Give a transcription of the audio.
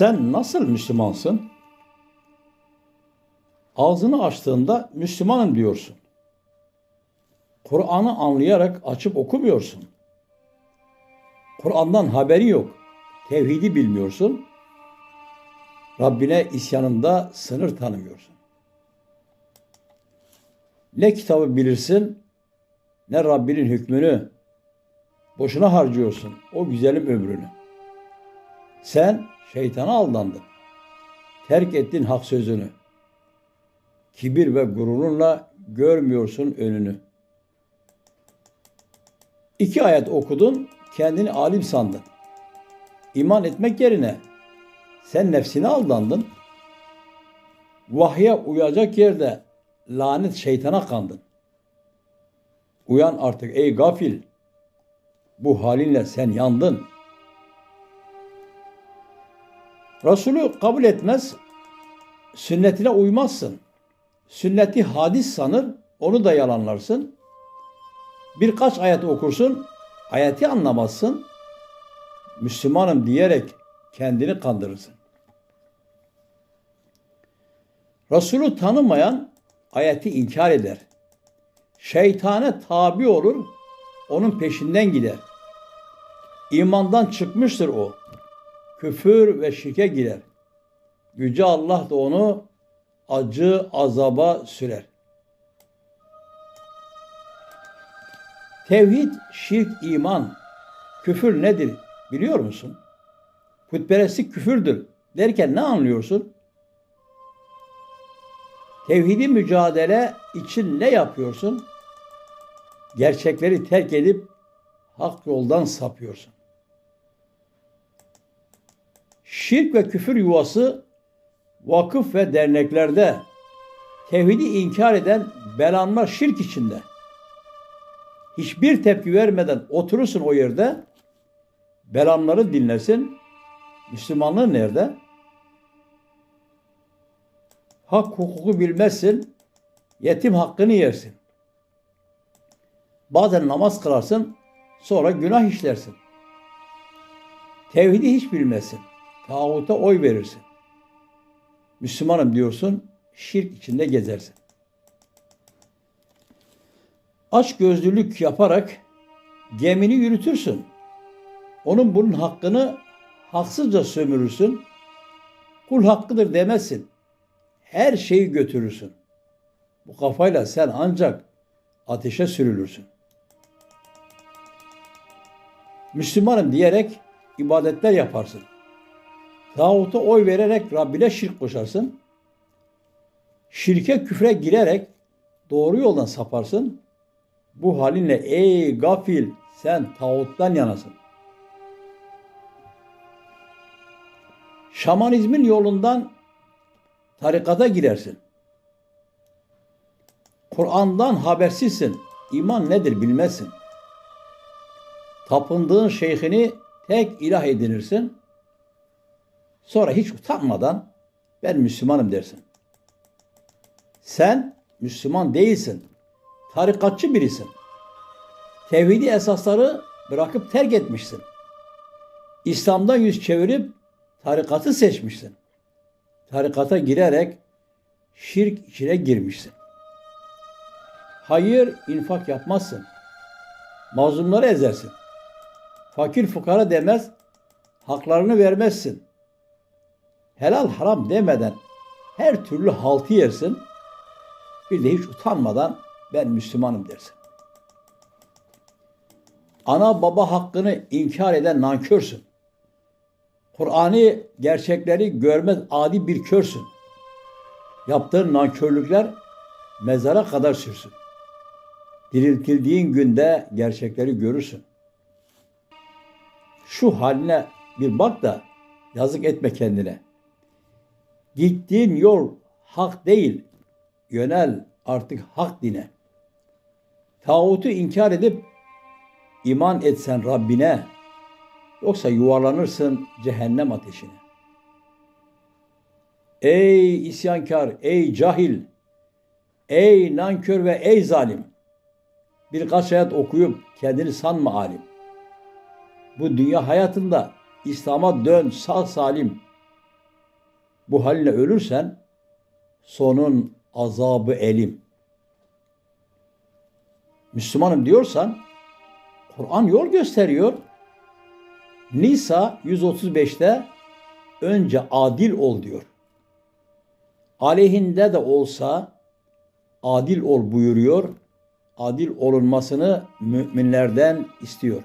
Sen nasıl Müslümansın? Ağzını açtığında Müslümanım diyorsun. Kur'an'ı anlayarak açıp okumuyorsun. Kur'an'dan haberi yok. Tevhidi bilmiyorsun. Rabbine isyanında sınır tanımıyorsun. Ne kitabı bilirsin ne Rabbinin hükmünü. Boşuna harcıyorsun o güzelim ömrünü. Sen şeytana aldandın. Terk ettin hak sözünü. Kibir ve gururunla görmüyorsun önünü. İki ayet okudun, kendini alim sandın. İman etmek yerine sen nefsine aldandın. Vahye uyacak yerde lanet şeytana kandın. Uyan artık ey gafil. Bu halinle sen yandın. Resulü kabul etmez, sünnetine uymazsın. Sünneti hadis sanır, onu da yalanlarsın. Birkaç ayet okursun, ayeti anlamazsın. Müslümanım diyerek kendini kandırırsın. Resulü tanımayan ayeti inkar eder. Şeytane tabi olur, onun peşinden gider. İmandan çıkmıştır o. Küfür ve şirke girer. Yüce Allah da onu acı azaba sürer. Tevhid, şirk, iman, küfür nedir biliyor musun? Putperestlik küfürdür derken ne anlıyorsun? Tevhidi mücadele için ne yapıyorsun? Gerçekleri terk edip hak yoldan sapıyorsun. Şirk ve küfür yuvası vakıf ve derneklerde tevhidi inkar eden belanma şirk içinde. Hiçbir tepki vermeden oturursun o yerde, belanları dinlersin. Müslümanlığın nerede? Hak hukuku bilmezsin, yetim hakkını yersin. Bazen namaz kılarsın, sonra günah işlersin. Tevhidi hiç bilmezsin. Tağuta oy verirsin. Müslümanım diyorsun, şirk içinde gezersin. Aç gözlülük yaparak gemini yürütürsün. Onun bunun hakkını haksızca sömürürsün. Kul hakkıdır demezsin. Her şeyi götürürsün. Bu kafayla sen ancak ateşe sürülürsün. Müslümanım diyerek ibadetler yaparsın. Tağuta oy vererek Rabbine şirk koşarsın. Şirke küfre girerek doğru yoldan saparsın. Bu halinle ey gafil sen tağuttan yanasın. Şamanizmin yolundan tarikata girersin. Kur'an'dan habersizsin. İman nedir bilmezsin. Tapındığın şeyhini tek ilah edinirsin. Sonra hiç utanmadan ben Müslümanım dersin. Sen Müslüman değilsin. Tarikatçı birisin. Tevhidi esasları bırakıp terk etmişsin. İslam'dan yüz çevirip tarikatı seçmişsin. Tarikata girerek şirk içine girmişsin. Hayır, infak yapmazsın. Mazlumları ezersin. Fakir fukara demez, haklarını vermezsin. Helal haram demeden her türlü haltı yersin. Bir de hiç utanmadan ben Müslümanım dersin. Ana baba hakkını inkar eden nankörsün. Kur'an'ı gerçekleri görmez adi bir körsün. Yaptığın nankörlükler mezara kadar sürsün. Diriltildiğin günde gerçekleri görürsün. Şu haline bir bak da yazık etme kendine. Gittiğin yol hak değil, yönel artık hak dine. Tağutu inkar edip iman etsen Rabbine, yoksa yuvarlanırsın cehennem ateşine. Ey isyankar, ey cahil, ey nankör ve ey zalim. Birkaç ayet okuyup kendini sanma alim. Bu dünya hayatında İslam'a dön sağ salim. Bu haline ölürsen sonun azabı elim. Müslümanım diyorsan Kur'an yol gösteriyor. Nisa 135'te önce adil ol diyor. Aleyhinde de olsa adil ol buyuruyor. Adil olunmasını müminlerden istiyor.